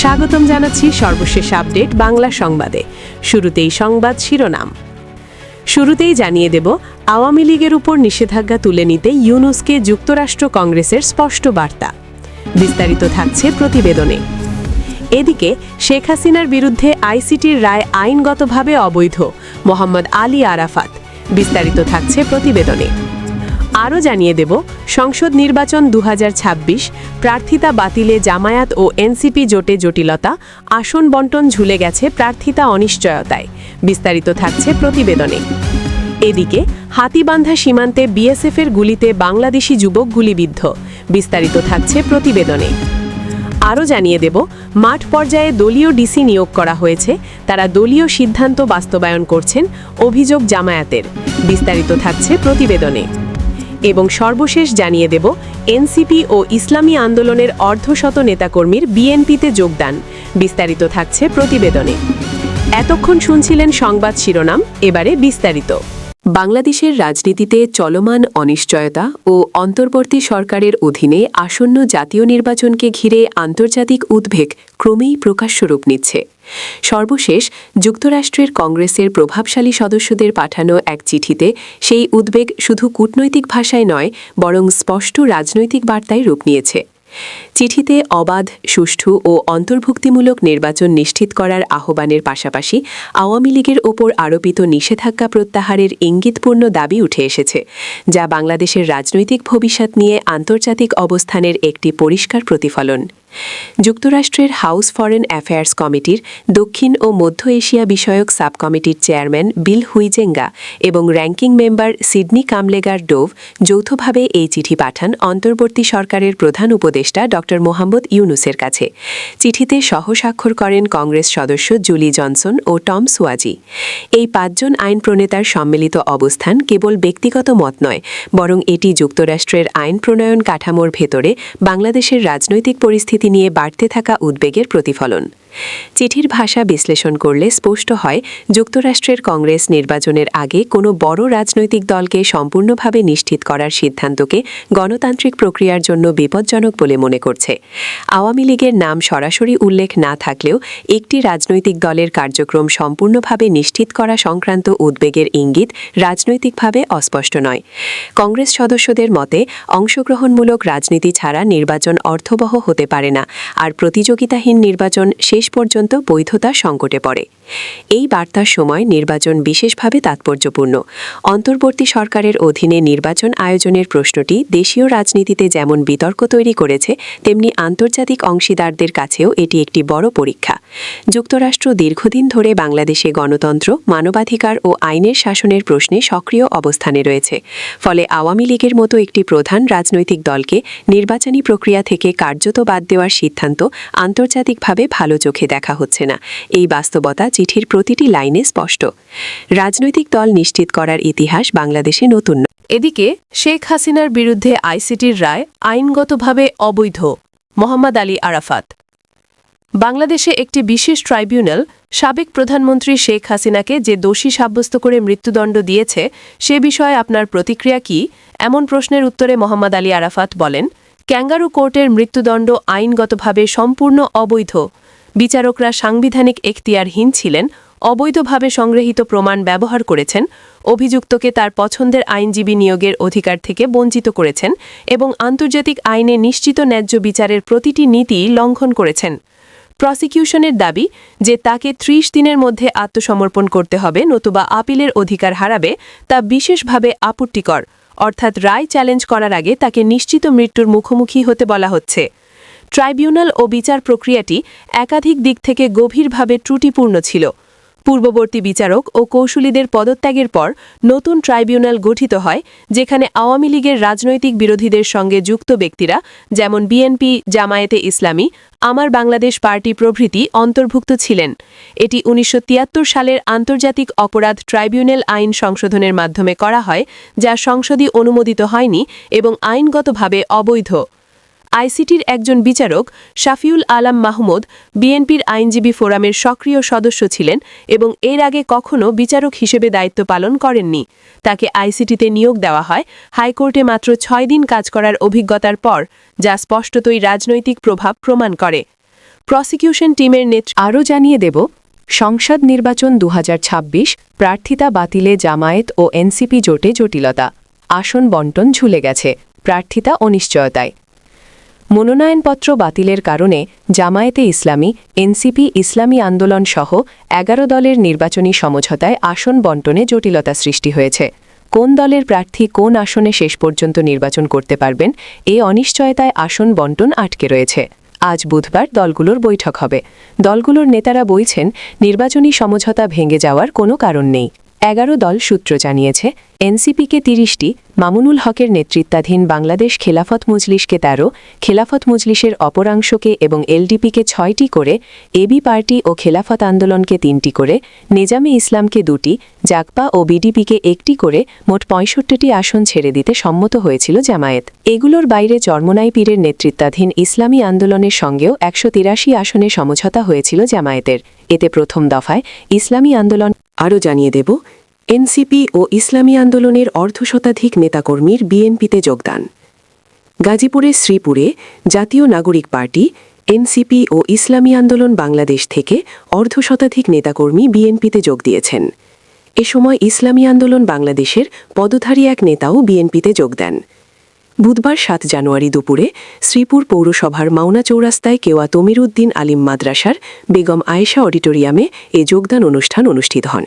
স্বাগতম জানাচ্ছি সর্বশেষ আপডেট বাংলা সংবাদে। শুরুতেই সংবাদ শিরোনাম। শুরুতেই জানিয়ে দেব, আওয়ামী লীগের উপর নিষেধাজ্ঞা তুলে নিতে ইউনুসকে যুক্তরাষ্ট্র কংগ্রেসের স্পষ্ট বার্তা। বিস্তারিত থাকছে প্রতিবেদনে। এদিকে, শেখ হাসিনার বিরুদ্ধে আইসিটির রায় আইনগতভাবে অবৈধ, মোহাম্মদ আলী আরাফাত। বিস্তারিত থাকছে প্রতিবেদনে। আরও জানিয়ে দেব, সংসদ নির্বাচন দু হাজার ছাব্বিশ, প্রার্থিতা বাতিলে জামায়াত ও এনসিপি জোটে জটিলতা, আসন বন্টন ঝুলে গেছে প্রার্থিতা অনিশ্চয়তায়, বিস্তারিত থাকছে প্রতিবেদনে। এদিকে, হাতিবান্ধা সীমান্তে বিএসএফের গুলিতে বাংলাদেশি যুবক গুলিবিদ্ধ, বিস্তারিত থাকছে প্রতিবেদনে। আরও জানিয়ে দেব, মাঠ পর্যায়ে দলীয় ডিসি নিয়োগ করা হয়েছে, তারা দলীয় সিদ্ধান্ত বাস্তবায়ন করছেন, অভিযোগ জামায়াতের, বিস্তারিত থাকছে প্রতিবেদনে। এবং সর্বশেষ জানিয়ে দেব, এনসিপি ও ইসলামী আন্দোলনের অর্ধশত নেতাকর্মীর বিএনপিতে যোগদান। বিস্তারিত থাকছে প্রতিবেদনে। এতক্ষণ শুনছিলেন সংবাদ শিরোনাম, এবারে বিস্তারিত। বাংলাদেশের রাজনীতিতে চলমান অনিশ্চয়তা ও অন্তর্বর্তী সরকারের অধীনে আসন্ন জাতীয় নির্বাচনকে ঘিরে আন্তর্জাতিক উদ্বেগ ক্রমেই প্রকাশ্য রূপ নিচ্ছে। সর্বশেষ, যুক্তরাষ্ট্রের কংগ্রেসের প্রভাবশালী সদস্যদের পাঠানো এক চিঠিতে সেই উদ্বেগ শুধু কূটনৈতিক ভাষায় নয়, বরং স্পষ্ট রাজনৈতিক বার্তায় রূপ নিয়েছে। চিঠিতে অবাধ, সুষ্ঠু ও অন্তর্ভুক্তিমূলক নির্বাচন নিশ্চিত করার আহ্বানের পাশাপাশি আওয়ামী লীগের ওপর আরোপিত নিষেধাজ্ঞা প্রত্যাহারের ইঙ্গিতপূর্ণ দাবি উঠে এসেছে, যা বাংলাদেশের রাজনৈতিক ভবিষ্যৎ নিয়ে আন্তর্জাতিক অবস্থানের একটি পরিষ্কার প্রতিফলন। যুক্তরাষ্ট্রের হাউস ফরেন অ্যাফেয়ার্স কমিটির দক্ষিণ ও মধ্য এশিয়া বিষয়ক সাব কমিটির চেয়ারম্যান বিল হুইজেঙ্গা এবং ranking member Sydney Kamlager Dove যৌথভাবে এই চিঠি পাঠান অন্তর্বর্তী সরকারের প্রধান উপদেষ্টা ড. মোহাম্মদ ইউনুসের কাছে। চিঠিতে সহস্বাক্ষর করেন কংগ্রেস সদস্য জুলি জনসন ও টম সুয়াজি। এই পাঁচজন আইন প্রণেতার সম্মিলিত অবস্থান কেবল ব্যক্তিগত মত নয়, বরং এটি যুক্তরাষ্ট্রের আইন প্রণয়ন কাঠামোর ভেতরে বাংলাদেশের রাজনৈতিক পরিস্থিতি পরিস্থিতি নিয়ে বাড়তে থাকা উদ্বেগের প্রতিফলন। চিঠির ভাষা বিশ্লেষণ করলে স্পষ্ট হয়, যুক্তরাষ্ট্রের কংগ্রেস নির্বাচনের আগে কোনো বড় রাজনৈতিক দলকে সম্পূর্ণভাবে নিশ্চিত করার সিদ্ধান্তকে গণতান্ত্রিক প্রক্রিয়ার জন্য বিপজ্জনক বলে মনে করছে। আওয়ামী লীগের নাম সরাসরি উল্লেখ না থাকলেও একটি রাজনৈতিক দলের কার্যক্রম সম্পূর্ণভাবে নিশ্চিত করা সংক্রান্ত উদ্বেগের ইঙ্গিত রাজনৈতিকভাবে অস্পষ্ট নয়। কংগ্রেস সদস্যদের মতে, অংশগ্রহণমূলক রাজনীতি ছাড়া নির্বাচন অর্থবহ হতে পারে না। আর প্রতিযোগিতাহীন নির্বাচন শেষ পর্যন্ত বৈধতা সংকটে পড়ে। এই বার্তার সময় নির্বাচন বিশেষভাবে তাৎপর্যপূর্ণ। অন্তর্বর্তী সরকারের অধীনে নির্বাচন আয়োজনের প্রশ্নটি দেশীয় রাজনীতিতে যেমন বিতর্ক তৈরি করেছে, তেমনি আন্তর্জাতিক অংশীদারদের কাছেও এটি একটি বড় পরীক্ষা। যুক্তরাষ্ট্র দীর্ঘদিন ধরে বাংলাদেশে গণতন্ত্র, মানবাধিকার ও আইনের শাসনের প্রশ্নে সক্রিয় অবস্থানে রয়েছে। ফলে আওয়ামী লীগের মতো একটি প্রধান রাজনৈতিক দলকে নির্বাচনী প্রক্রিয়া থেকে কার্যত বাদ দেওয়ার সিদ্ধান্ত আন্তর্জাতিকভাবে ভালো চোখে দেখা হচ্ছে না। এই বাস্তবতা চিঠির প্রতিটি লাইনে স্পষ্ট। রাজনৈতিক দল নিশ্চিত করার ইতিহাস বাংলাদেশে নতুন। এদিকে, শেখ হাসিনার বিরুদ্ধে আইসিটির রায় আইনগতভাবে অবৈধ। মোহাম্মদ আলী আরাফাত। বাংলাদেশে একটি বিশেষ ট্রাইব্যুনাল সাবেক প্রধানমন্ত্রী শেখ হাসিনাকে যে দোষী সাব্যস্ত করে মৃত্যুদণ্ড দিয়েছে, সে বিষয়ে আপনার প্রতিক্রিয়া কি? এমন প্রশ্নের উত্তরে মোহাম্মদ আলী আরাফাত বলেন ক্যাঙ্গারু কোর্টের মৃত্যুদণ্ড আইনগতভাবে সম্পূর্ণ অবৈধ। বিচারকরা সাংবিধানিক এখতিয়ারহীন ছিলেন, অবৈধভাবে সংগৃহীত প্রমাণ ব্যবহার করেছেন, অভিযুক্তকে তার পছন্দের আইনজীবী নিয়োগের অধিকার থেকে বঞ্চিত করেছেন এবং আন্তর্জাতিক আইনে নিশ্চিত ন্যায্য বিচারের প্রতিটি নীতি লঙ্ঘন করেছেন। প্রসিকিউশনের দাবি যে তাকে ত্রিশ দিনের মধ্যে আত্মসমর্পণ করতে হবে নতুবা আপিলের অধিকার হারাবে, তা বিশেষভাবে আপত্তিকর। অর্থাৎ রায় চ্যালেঞ্জ করার আগে তাকে নিশ্চিত মৃত্যুর মুখোমুখি হতে বলা হচ্ছে। ট্রাইব্যুনাল ও বিচার প্রক্রিয়াটি একাধিক দিক থেকে গভীরভাবে ত্রুটিপূর্ণ ছিল। পূর্ববর্তী বিচারক ও কৌশলীদের পদত্যাগের পর নতুন ট্রাইব্যুনাল গঠিত হয়, যেখানে আওয়ামী লীগের রাজনৈতিক বিরোধীদের সঙ্গে যুক্ত ব্যক্তিরা, যেমন বিএনপি, জামায়াতে ইসলামী, আমার বাংলাদেশ পার্টি প্রভৃতি অন্তর্ভুক্ত ছিলেন। এটি উনিশশো তিয়াত্তর সালের আন্তর্জাতিক অপরাধ ট্রাইব্যুনাল আইন সংশোধনের মাধ্যমে করা হয়, যা সংসদই অনুমোদিত হয়নি এবং আইনগতভাবে অবৈধ। আইসিটির একজন বিচারক, শাফিউল আলাম মাহমুদ, বিএনপির আইনজীবী ফোরামের সক্রিয় সদস্য ছিলেন এবং এর আগে কখনও বিচারক হিসেবে দায়িত্ব পালন করেননি। তাকে আইসিটিতে নিয়োগ দেওয়া হয়। হাইকোর্টে মাত্র ছয় দিন কাজ করার অভিজ্ঞতার পর, যা স্পষ্টতই রাজনৈতিক প্রভাব প্রমাণ করে। প্রসিকিউশন টিমের নেতৃত্ব আরও জানিয়ে দেব, সংসদ নির্বাচন দু হাজার ছাব্বিশ, প্রার্থিতা বাতিলে জামায়াত ও এনসিপি জোটে জটিলতা। আসন বন্টন ঝুলে গেছে। প্রার্থিতা অনিশ্চয়তায়। মনোনয়নপত্র বাতিলের কারণে জামায়াতে ইসলামী, এনসিপি, ইসলামী আন্দোলন সহ এগারো দলের নির্বাচনী সমঝোতায় আসন বন্টনে জটিলতা সৃষ্টি হয়েছে। কোন দলের প্রার্থী কোন আসনে শেষ পর্যন্ত নির্বাচন করতে পারবেন, এ অনিশ্চয়তায় আসন বন্টন আটকে রয়েছে। আজ বুধবার দলগুলোর বৈঠক হবে। দলগুলোর নেতারা বলছেন, নির্বাচনী সমঝোতা ভেঙে যাওয়ার কোনো কারণ নেই। এগারো দল সূত্র জানিয়েছে এনসিপিকে তিরিশটি, মামুনুল হকের নেতৃত্বাধীন বাংলাদেশ খেলাফত মজলিসকে তেরো, খেলাফত মজলিসের অপরাংশকে এবং এলডিপিকে ছয়টি করে, এবি পার্টি ও খেলাফত আন্দোলনকে তিনটি করে, নেজামে ইসলামকে দুটি জাকপা ও বিডিপিকে একটি করে মোট পঁয়ষট্টিটি আসন ছেড়ে দিতে সম্মত হয়েছিল জামায়াত। এগুলোর বাইরে চরমনাই পীরের নেতৃত্বাধীন ইসলামী আন্দোলনের সঙ্গেও একশো তিরাশি আসনে সমঝোতা হয়েছিল জামায়াতের। এতে প্রথম দফায় ইসলামী আন্দোলন আরও জানিয়ে দেব এনসিপি ও ইসলামী আন্দোলনের অর্ধশতাধিক নেতাকর্মীর বিএনপিতে যোগদান। গাজীপুরের শ্রীপুরে জাতীয় নাগরিক পার্টি, এনসিপি ও ইসলামী আন্দোলন বাংলাদেশ থেকে অর্ধশতাধিক নেতাকর্মী বিএনপিতে যোগ দিয়েছেন। এ সময় ইসলামী আন্দোলন বাংলাদেশের পদধারী এক নেতাও বিএনপিতে যোগ দেন। বুধবার সাত জানুয়ারি দুপুরে শ্রীপুর পৌরসভার মাওনা চৌরাস্তায় কেওয়া তমির উদ্দিন আলিম মাদ্রাসার বেগম আয়েশা অডিটোরিয়ামে এ যোগদান অনুষ্ঠান অনুষ্ঠিত হন।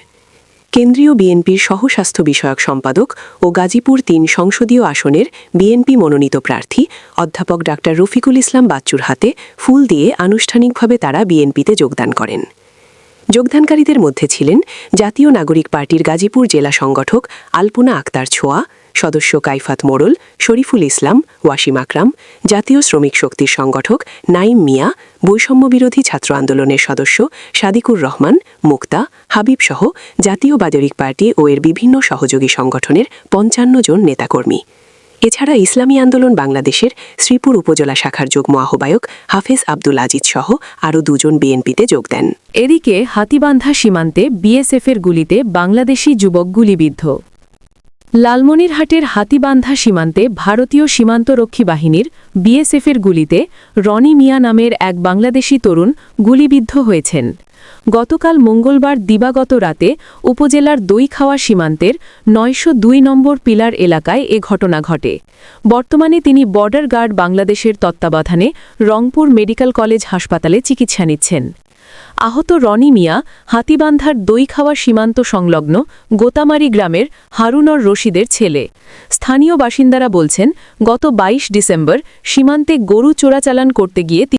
কেন্দ্রীয় বিএনপির সহস্বাস্থ্য বিষয়ক সম্পাদক ও গাজীপুর তিন সংসদীয় আসনের বিএনপি মনোনীত প্রার্থী অধ্যাপক ডা রফিকুল ইসলাম বাচ্চুর হাতে ফুল দিয়ে আনুষ্ঠানিকভাবে তারা বিএনপিতে যোগদান করেন। যোগদানকারীদের মধ্যে ছিলেন জাতীয় নাগরিক পার্টির গাজীপুর জেলা সংগঠক আলপনা আক্তার ছোয়া সদস্য কাইফাত মোড়ল, শরীফুল ইসলাম, ওয়াসিম আকরাম, জাতীয় শ্রমিক শক্তির সংগঠক নাইম মিয়া, বৈষম্য বিরোধী ছাত্র আন্দোলনের সদস্য সাদিকুর রহমান, মুক্তা, হাবিব সহ জাতীয় বাজারিক পার্টি ও এর বিভিন্ন সহযোগী সংগঠনের পঞ্চান্ন জন নেতাকর্মী। এছাড়া ইসলামী আন্দোলন বাংলাদেশের শ্রীপুর উপজেলা শাখার যুগ্ম আহ্বায়ক হাফেজ আব্দুল আজিজ সহ আরও দুজন বিএনপিতে যোগ দেন। এদিকে হাতিবান্ধা সীমান্তে বিএসএফের গুলিতে বাংলাদেশি যুবক গুলিবিদ্ধ। লালমনিরহাটের হাতিবান্ধা সীমান্তে ভারতীয় সীমান্তরক্ষী বাহিনীর বিএসএফের গুলিতে রনি মিয়া নামের এক বাংলাদেশি তরুণ গুলিবিদ্ধ হয়েছেন। গতকাল মঙ্গলবার দিবাগত রাতে উপজেলার দইখাওয়া সীমান্তের নয়শো দুই নম্বর পিলার এলাকায় এ ঘটনা ঘটে। বর্তমানে তিনি বর্ডার গার্ড বাংলাদেশের তত্ত্বাবধানে রংপুর মেডিকেল কলেজ হাসপাতালে চিকিৎসা নিচ্ছেন। আহত রনি মিয়া হাতিবান্ধার দইখাওয়া সীমান্ত সংলগ্ন গোতামারি গ্রামের হারুনর রশিদের ছেলে। স্থানীয় বাসিন্দারা বলছেন, গত ২২ ডিসেম্বর সীমান্তে গরু চোরাচালান করতে গিয়ে